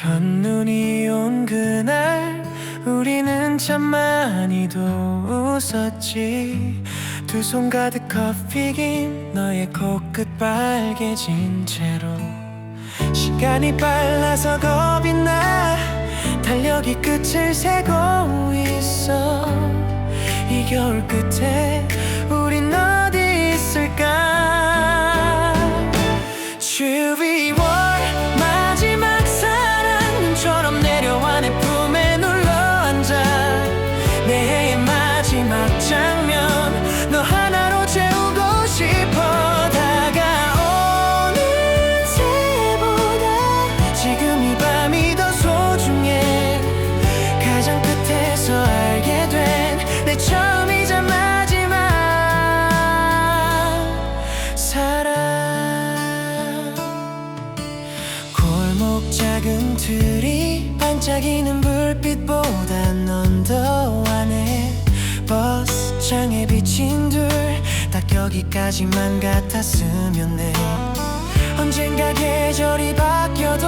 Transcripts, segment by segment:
첫눈이 온 그날 우리는 참 많이도 웃었지. 두 손 가득 커피 김 너의 코끝 빨개진 채로 시간이 빨라서 겁이 나. 달력이 끝을 세고 있어. 이 겨울 끝에 골목 작은 틀이 반짝이는 불빛보다 넌 더 안에. 버스 창에 비친 둘딱 여기까지만 같았으면 해. 언젠가 계절이 바뀌어도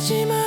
始まる